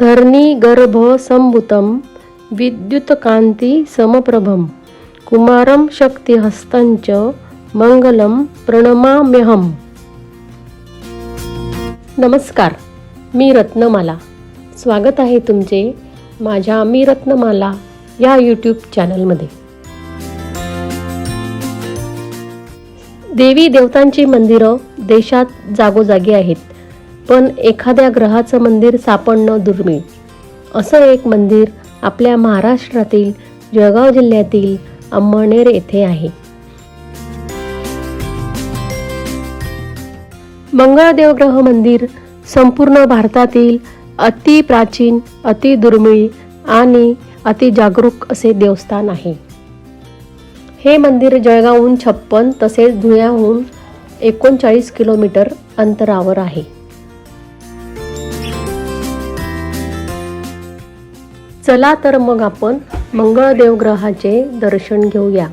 धरणी गर्भ संभुतं विद्युतकांती समप्रभम कुमारं शक्तिहस्तंच मंगलम प्रणमाम्यहम। नमस्कार मी रत्नमाला. स्वागत आहे तुमचे माझ्या मी रत्नमाला या यूट्यूब चॅनलमध्ये देवी देवतांची मंदिरं देशात जागोजागी आहेत. पण एखाद्या ग्रहाचं मंदिर सापडणं दुर्मिळ. असं एक मंदिर आपल्या महाराष्ट्रातील जळगाव जिल्ह्यातील अंमळनेर येथे आहे. मंगळदेव ग्रह मंदिर संपूर्ण भारतातील अति प्राचीन अति दुर्मिळ आणि अति जागरूक असे देवस्थान आहे. हे मंदिर जळगावहून छप्पन तसेच धुळ्याहून एकोणचाळीस किलोमीटर अंतरावर आहे. चला तर मग आपण मंगळदेव ग्रहाचे दर्शन घेऊया.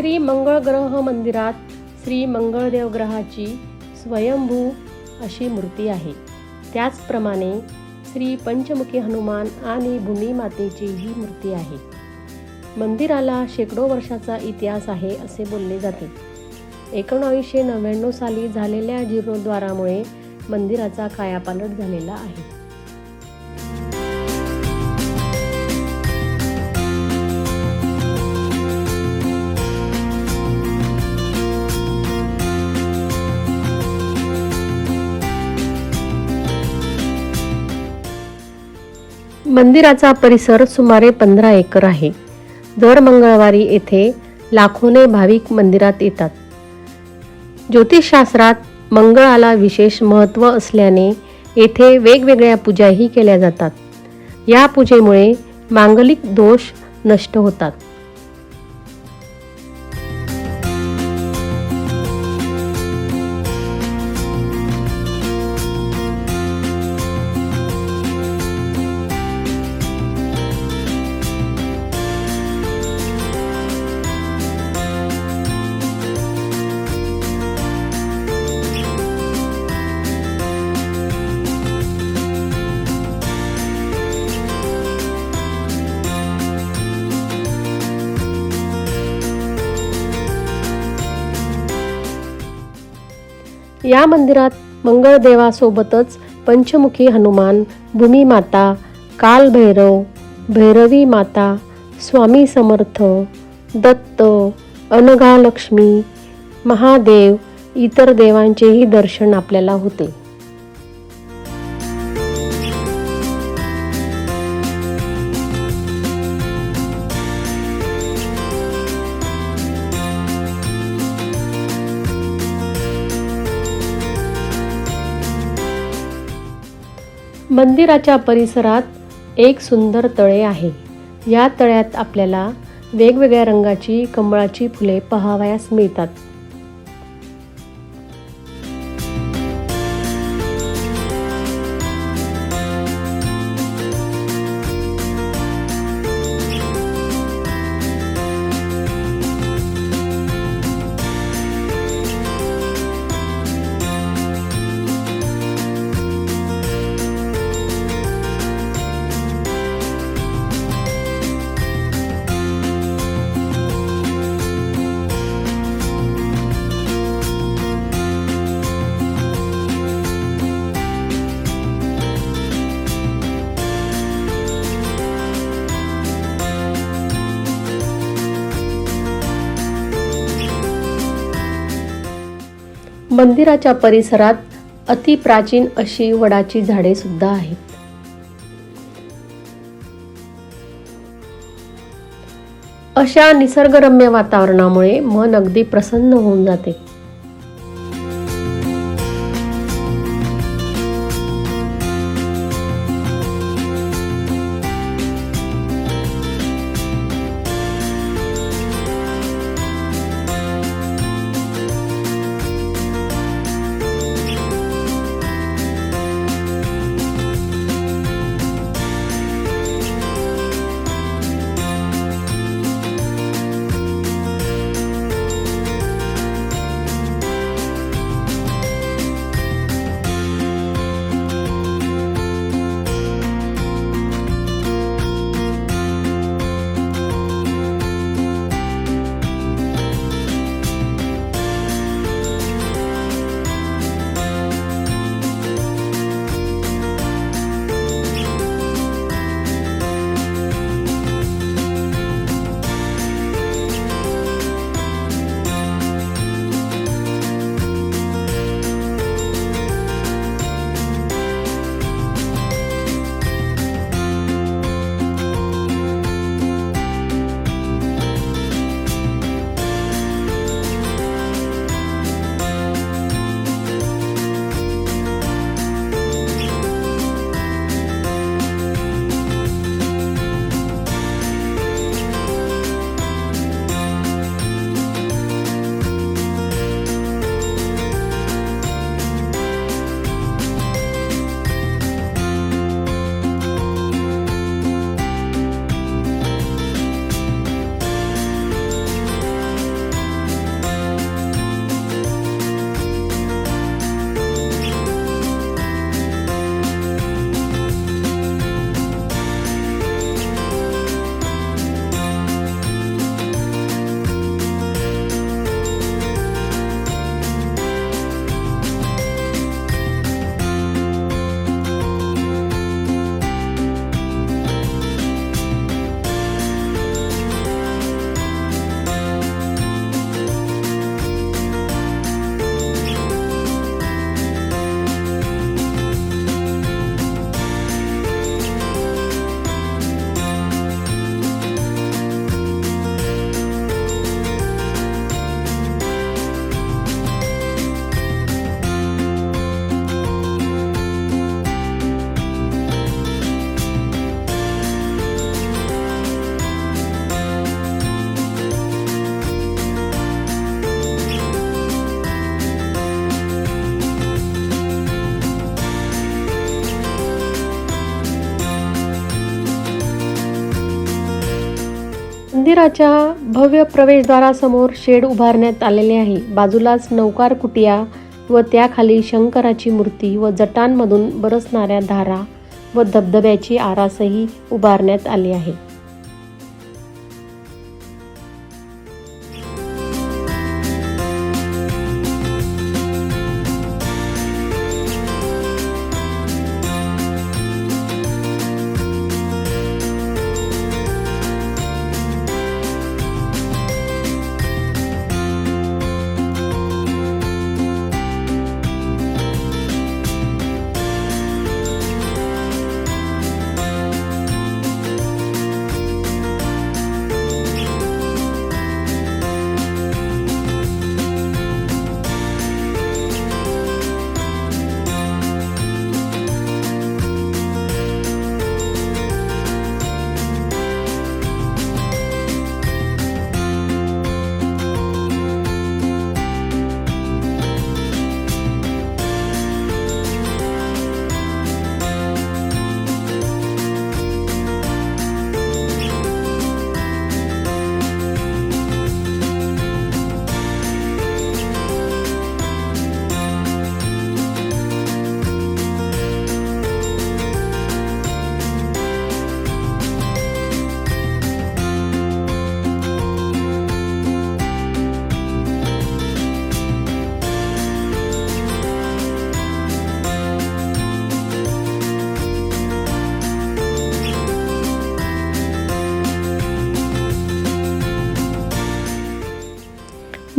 श्री मंगळग्रह मंदिरात श्री मंगळदेव ग्रहाची स्वयंभू अशी मूर्ती आहे. त्याचप्रमाणे श्री पंचमुखी हनुमान आणि भूमिमातेची ही मूर्ती आहे. मंदिराला शेकडो वर्षाचा इतिहास आहे असे बोलले जाते. एकोणावीसशे नव्याण्णव साली झालेल्या जीर्णोद्वारामुळे मंदिराचा कायापालट झालेला आहे. मंदिराचा परिसर सुमारे पंधरा एकर आहे. दर मंगळवारी येथे लाखोने भाविक मंदिरात येतात. ज्योतिषशास्त्रात मंगळाला विशेष महत्त्व असल्याने येथे वेगवेगळ्या पूजाही केल्या जातात. या पूजेमुळे मांगलिक दोष नष्ट होतात. या मंदिरात मंगळदेवासोबतच पंचमुखी हनुमान भूमिमाता कालभैरव भैरवी माता स्वामी समर्थ दत्त अनघालक्ष्मी महादेव इतर देवांचेही दर्शन आपल्याला होते. मंदिराच्या परिसरात एक सुंदर तळे आहे. या तळ्यात आपल्याला वेगवेगळ्या रंगाची कमळाची फुले पहावयास मिळतात. मंदिराच्या परिसरात अतिप्राचीन अशी वडाची झाडे सुद्धा आहेत. अशा निसर्गरम्य वातावरणामुळे मन अगदी प्रसन्न होऊन जाते. मंदिराच्या भव्य प्रवेशद्वारासमोर शेड उभारण्यात आलेले आहे. बाजूलाच नौकार कुटिया व त्याखाली शंकराची मूर्ती व जटांमधून बरसणाऱ्या धारा व धबधब्याची आरासही उभारण्यात आली आहे.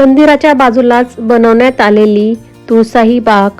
मंदिराच्या बाजूलाच बनवण्यात आलेली तुळसाही बाग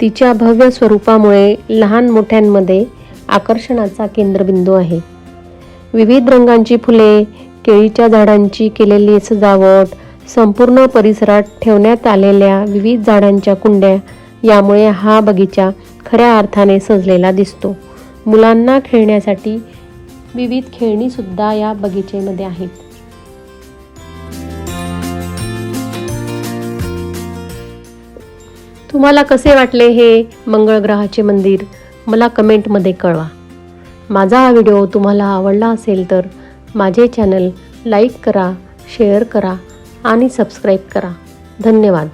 तिच्या भव्य स्वरूपामुळे लहान मोठ्यांमध्ये आकर्षणाचा केंद्रबिंदू आहे. विविध रंगांची फुले केळीच्या झाडांची केलेली सजावट संपूर्ण परिसरात ठेवण्यात आलेल्या विविध झाडांच्या कुंड्या यामुळे हा बगीचा खऱ्या अर्थाने सजलेला दिसतो. मुलांना खेळण्यासाठी विविध खेळणीसुद्धा या बगीचेमध्ये आहेत. तुम्हाला कसे वाटले हे मंगळ ग्रहाचे मंदिर? मला कमेंटमध्ये कळवा. माझा हा व्हिडिओ तुम्हाला आवडला असेल तर माझे चॅनल लाईक करा शेअर करा आणि सबस्क्राईब करा. धन्यवाद.